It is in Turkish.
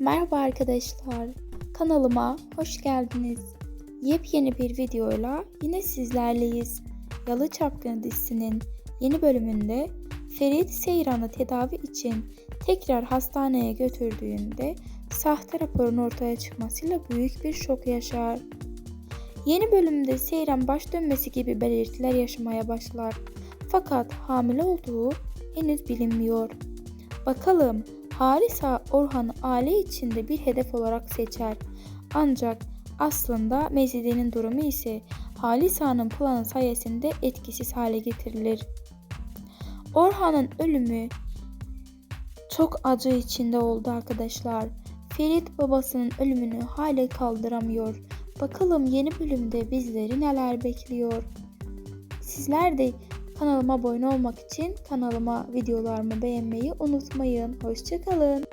Merhaba arkadaşlar. Kanalıma hoş geldiniz. Yepyeni bir videoyla yine sizlerleyiz. Yalı Çapkını dizisinin yeni bölümünde Ferit Seyran'ı tedavi için tekrar hastaneye götürdüğünde sahte raporun ortaya çıkmasıyla büyük bir şok yaşar. Yeni bölümde Seyran baş dönmesi gibi belirtiler yaşamaya başlar. Fakat hamile olduğu henüz bilinmiyor. Bakalım Harisa Orhan'ı aile içinde bir hedef olarak seçer. Ancak aslında Mezide'nin durumu ise Halisa'nın planı sayesinde etkisiz hale getirilir. Orhan'ın ölümü çok acı içinde oldu arkadaşlar. Ferit babasının ölümünü hala kaldıramıyor. Bakalım yeni bölümde bizleri neler bekliyor. Sizler de kanalıma abone olmak için kanalıma videolarımı beğenmeyi unutmayın. Hoşçakalın.